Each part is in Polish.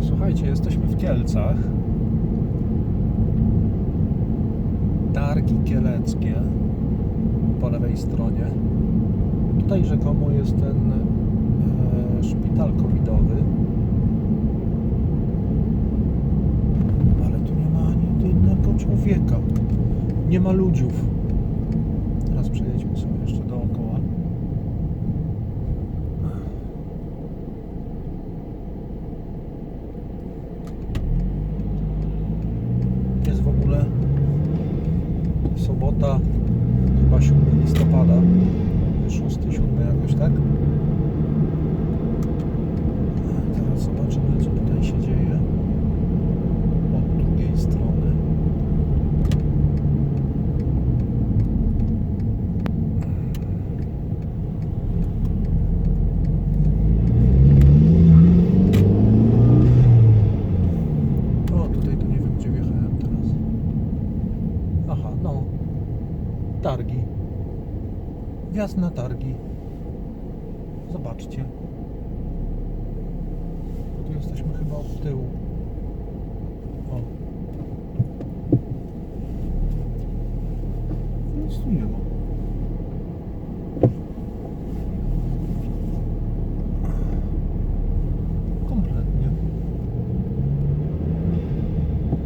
Słuchajcie, jesteśmy w Kielcach. Targi kieleckie po lewej stronie. Tutaj rzekomo jest ten e, szpital covidowy. Ale tu nie ma ani jednego człowieka. Nie ma ludziów. Teraz przejedźmy sobie jeszcze dookoła. Jest w ogóle sobota, chyba 7 listopada, 6, 7 jakoś, tak? A Teraz zobaczymy, co tutaj się dzieje od drugiej strony. O, tutaj to nie wiem, gdzie wjechałem teraz. Aha, no. Targi. Wjazd na targi. Zobaczcie. Tu jesteśmy chyba od tyłu. O. Nic tu nie ma. Kompletnie.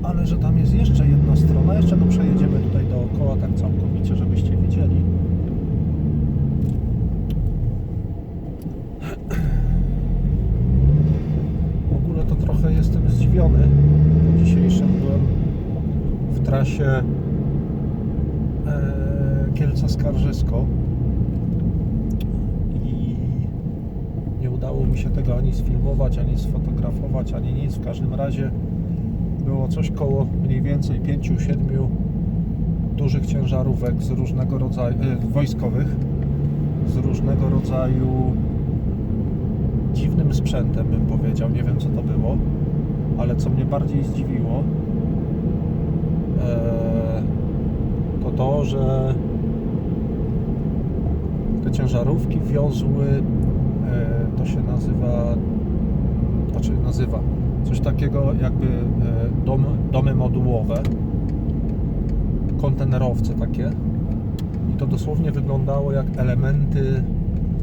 Ale że tam jest jeszcze jedna strona, jeszcze go przejedziemy tutaj dookoła tak całkowicie, żebyście widzieli. W ogóle to trochę jestem zdziwiony. Po dzisiejszym byłem w trasie e, Kielce Skarżysko i nie udało mi się tego ani sfilmować, ani sfotografować, ani nic. W każdym razie było coś koło mniej więcej 5-7 dużych ciężarówek z różnego rodzaju, e, wojskowych, z różnego rodzaju dziwnym sprzętem, bym powiedział. Nie wiem, co to było, ale co mnie bardziej zdziwiło, to to, że te ciężarówki wiozły, e, to się nazywa, znaczy nazywa, coś takiego jakby e, dom, domy modułowe, kontenerowce takie. I to dosłownie wyglądało jak elementy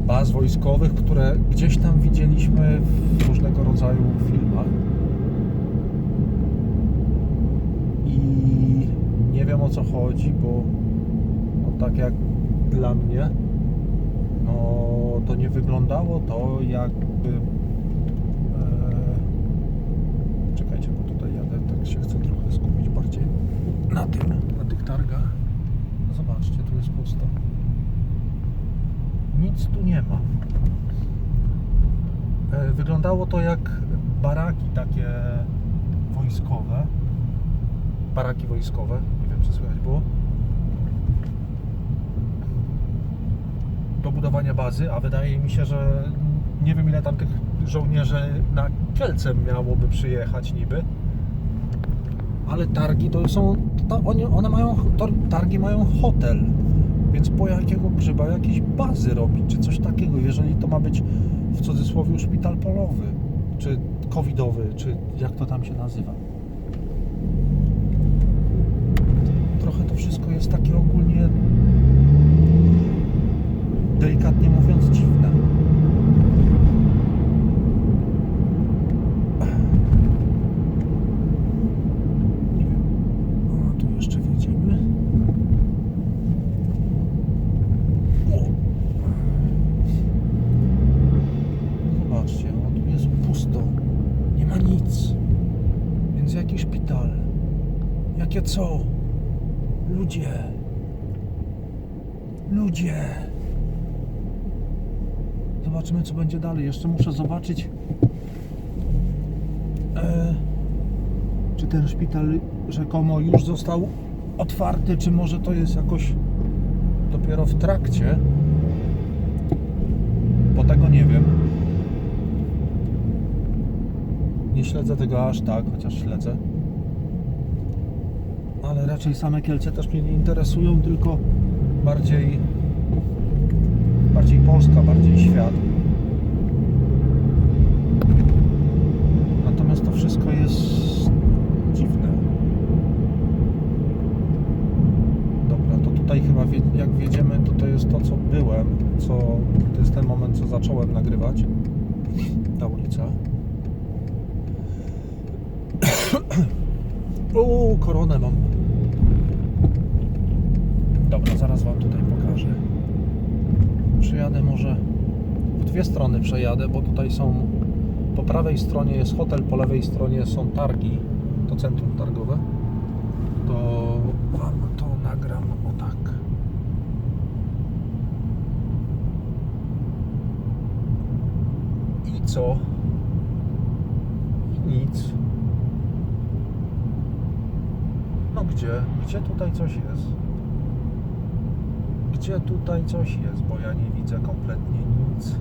baz wojskowych, które gdzieś tam widzieliśmy w różnego rodzaju filmach. I nie wiem o co chodzi, bo no tak jak dla mnie, no to nie wyglądało to jakby. E, czekajcie, bo tutaj jadę, tak się chcę trochę skupić bardziej na tym, na tych targach. Zobaczcie, tu jest pusto. Nic tu nie ma. E, Wyglądało to jak baraki takie wojskowe. Baraki wojskowe. Czy słychać było. Do budowania bazy, a wydaje mi się, że nie wiem ile tam tych żołnierzy na Kielce miałoby przyjechać niby. Ale targi to są. One mają. Targi mają hotel. Więc po jakiego grzyba jakieś bazy robić, czy coś takiego, jeżeli to ma być w cudzysłowie szpital polowy, czy covidowy, czy jak to tam się nazywa. Trochę to wszystko jest takie ogólnie, delikatnie mówiąc, dziwne. O, tu jeszcze wjedziemy. Zobaczcie, o tu jest pusto. Nie ma nic. Więc jaki szpital? Jakie co? Ludzie. Ludzie. Zobaczymy, co będzie dalej. Jeszcze muszę zobaczyć, e, czy ten szpital rzekomo już został otwarty, czy może to jest jakoś dopiero w trakcie. Bo tego nie wiem. Nie śledzę tego aż tak, chociaż śledzę raczej same Kielce też mnie nie interesują, tylko bardziej, bardziej Polska, bardziej świat. Natomiast to wszystko jest dziwne. Dobra, to tutaj chyba jak wiedziemy, to to jest to, co byłem, co, to jest ten moment, co zacząłem nagrywać. Ta ulica. O, koronę mam. Dobra, zaraz Wam tutaj pokażę. Przyjadę może w dwie strony przejadę, bo tutaj są po prawej stronie jest hotel, po lewej stronie są targi, to centrum targowe. To Wam to nagram o tak. I co? I nic. No gdzie? Gdzie tutaj coś jest? Gdzie tutaj coś jest? Bo ja nie widzę kompletnie nic.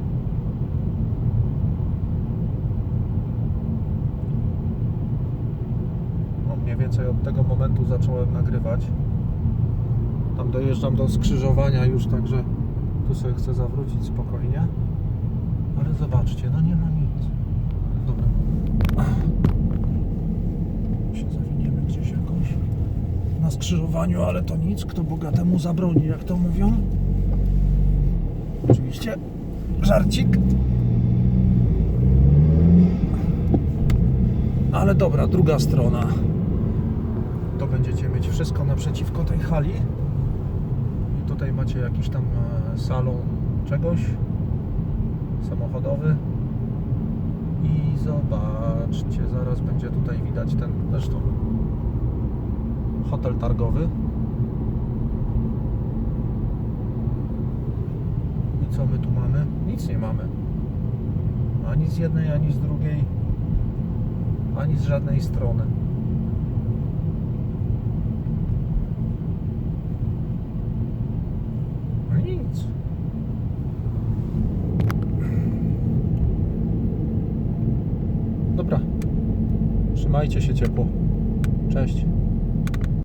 No mniej więcej od tego momentu zacząłem nagrywać. Tam dojeżdżam do skrzyżowania już, także tu sobie chcę zawrócić spokojnie. Ale zobaczcie, no nie ma nic. Dobra. Się zawiniemy gdzieś jakoś na skrzyżowaniu, ale to nic, kto bogatemu zabroni, jak to mówią. Oczywiście żarcik. Ale dobra, druga strona. To będziecie mieć wszystko naprzeciwko tej hali. I tutaj macie jakiś tam e, salon czegoś samochodowy. I zobaczcie, zaraz będzie tutaj widać ten zresztą hotel targowy. I co my tu mamy? Nic nie mamy. Ani z jednej, ani z drugiej, ani z żadnej strony. No nic. Dobra. Trzymajcie się ciepło. Cześć.